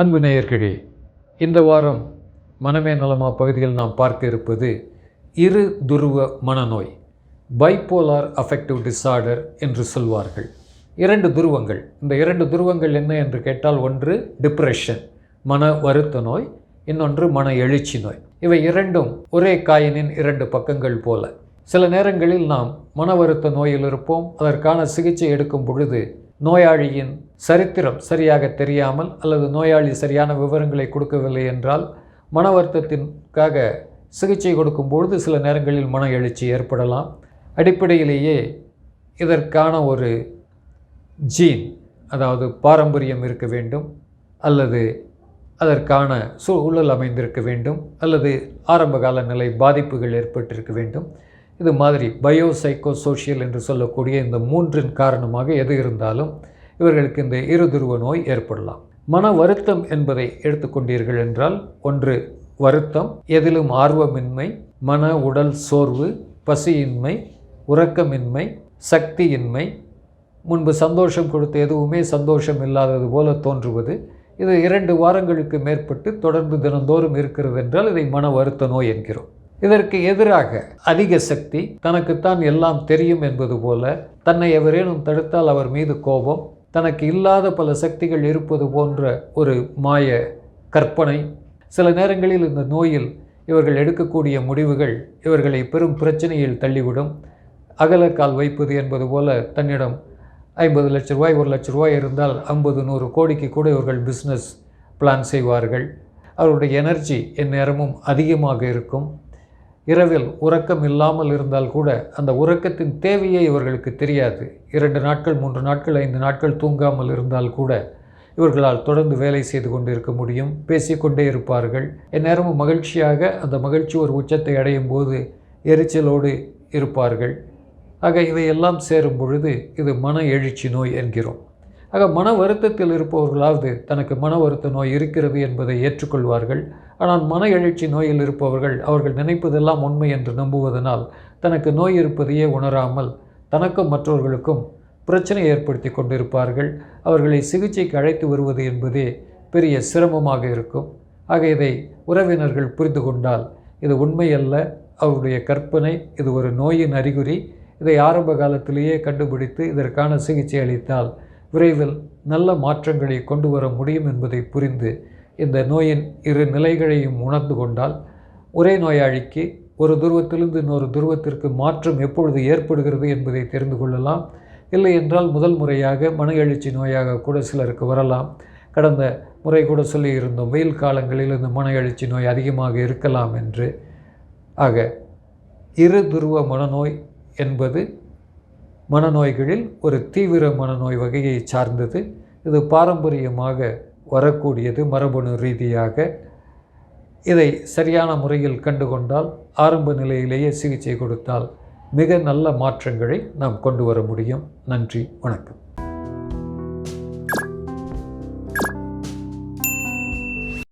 அன்பு நேயர்களே இந்த வாரம் மனமே நலமா பகுதியில் நாம் பார்க்க இருப்பது இரு துருவ மனநோய் பைப்போலார் அஃபெக்டிவ் டிஸார்டர் என்று சொல்வார்கள். இரண்டு துருவங்கள். இந்த இரண்டு துருவங்கள் என்ன என்று கேட்டால் ஒன்று டிப்ரெஷன் மன வருத்த நோய் இன்னொன்று மன எழுச்சி நோய். இவை இரண்டும் ஒரே காயினின் இரண்டு பக்கங்கள் போல. சில நேரங்களில் நாம் மன வருத்த நோயில் இருப்போம் அதற்கான சிகிச்சை எடுக்கும் பொழுது நோயாளியின் சரித்திரம் சரியாக தெரியாமல் அல்லது நோயாளி சரியான விவரங்களை கொடுக்கவில்லை என்றால் மன வருத்தத்திற்காக சிகிச்சை கொடுக்கும் பொழுது சில நேரங்களில் மன எழுச்சி ஏற்படலாம். அடிப்படையிலேயே இதற்கான ஒரு ஜீன் அதாவது பாரம்பரியம் இருக்க வேண்டும் அல்லது அதற்கான சூழல் அமைந்திருக்க வேண்டும் அல்லது ஆரம்பகால நிலை பாதிப்புகள் ஏற்பட்டிருக்க வேண்டும். இது மாதிரி பயோ சைக்கோ சோஷியல் என்று சொல்லக்கூடிய இந்த மூன்றின் காரணமாக எது இருந்தாலும் இவர்களுக்கு இந்த இருதுருவ நோய் ஏற்படலாம். மன வருத்தம் என்பதை எடுத்துக்கொண்டீர்கள் என்றால் ஒன்று வருத்தம் எதிலும் ஆர்வமின்மை மன உடல் சோர்வு பசியின்மை உறக்கமின்மை சக்தியின்மை முன்பு சந்தோஷம் கொடுத்த எதுவுமே சந்தோஷம் இல்லாதது போல தோன்றுவது இது இரண்டு வாரங்களுக்கு மேற்பட்டு தொடர்ந்து தினந்தோறும் இருக்கிறது என்றால் இதை மன வருத்த நோய் என்கிறோம். இதற்கு எதிராக அதிக சக்தி தனக்குத்தான் எல்லாம் தெரியும் என்பது போல தன்னை எவரேனும் தடுத்தால் அவர் மீது கோபம் தனக்கு இல்லாத பல சக்திகள் இருப்பது போன்ற ஒரு மாய கற்பனை. சில நேரங்களில் இந்த நோயில் இவர்கள் எடுக்கக்கூடிய முடிவுகள் இவர்களை பெரும் பிரச்சனையில் தள்ளிவிடும். அகலக்கால் வைப்பது என்பது போல தன்னிடம் ஐம்பது லட்ச ரூபாய் ஒரு லட்ச ரூபாய் இருந்தால் ஐம்பது நூறு கோடிக்கு கூட இவர்கள் பிஸ்னஸ் பிளான் செய்வார்கள். அவருடைய எனர்ஜி எந்நேரமும் அதிகமாக இருக்கும். இரவில் உறக்கம் இல்லாமல் இருந்தால் கூட அந்த உறக்கத்தின் தேவையே இவர்களுக்கு தெரியாது. இரண்டு நாட்கள் மூன்று நாட்கள் ஐந்து நாட்கள் தூங்காமல் இருந்தால் கூட இவர்களால் தொடர்ந்து வேலை செய்து கொண்டு இருக்க முடியும். பேசிக்கொண்டே இருப்பார்கள். எந்நேரமும் மகிழ்ச்சியாக அந்த மகிழ்ச்சி ஒரு உச்சத்தை அடையும் போது எரிச்சலோடு இருப்பார்கள். ஆக இவையெல்லாம் சேரும் பொழுது இது மன எழுச்சி நோய் என்கிறோம். ஆக மன வருத்தத்தில் இருப்பவர்களாவது தனக்கு மன வருத்த நோய் இருக்கிறது என்பதை ஏற்றுக்கொள்வார்கள். ஆனால் மன எழுச்சி நோயில் இருப்பவர்கள் அவர்கள் நினைப்பதெல்லாம் உண்மை என்று நம்புவதனால் தனக்கு நோய் இருப்பதையே உணராமல் தனக்கும் மற்றவர்களுக்கும் பிரச்சனை ஏற்படுத்தி கொண்டிருப்பார்கள். அவர்களை சிகிச்சைக்கு அழைத்து வருவது என்பதே பெரிய சிரமமாக இருக்கும். ஆக இதை உறவினர்கள் புரிந்து கொண்டால் இது உண்மையல்ல. அவருடைய கற்பனை இது ஒரு நோயின் அறிகுறி. இதை ஆரம்ப காலத்திலேயே கண்டுபிடித்து இதற்கான சிகிச்சை அளித்தால் விரைவில் நல்ல மாற்றங்களை கொண்டு வர முடியும் என்பதை புரிந்து இந்த நோயின் இரு நிலைகளையும் உணர்ந்து கொண்டால் ஒரே நோயாளிக்கு ஒரு துருவத்திலிருந்து இன்னொரு துருவத்திற்கு மாற்றம் எப்பொழுது ஏற்படுகிறது என்பதை தெரிந்து கொள்ளலாம். இல்லை என்றால் முதல் முறையாக மன எழுச்சி நோயாக கூட சிலருக்கு வரலாம். கடந்த முறை கூட சொல்லியிருந்தோம் வெயில் காலங்களில் இந்த மன எழுச்சி நோய் அதிகமாக இருக்கலாம் என்று. ஆக இரு துருவ மனநோய் என்பது மனநோய்களில் ஒரு தீவிர மனநோய் வகையை சார்ந்தது. இது பாரம்பரியமாக வரக்கூடியது மரபணு ரீதியாக. இதை சரியான முறையில் கண்டுகொண்டால் ஆரம்ப நிலையிலேயே சிகிச்சை கொடுத்தால் மிக நல்ல மாற்றங்களை நாம் கொண்டு வர முடியும். நன்றி வணக்கம்.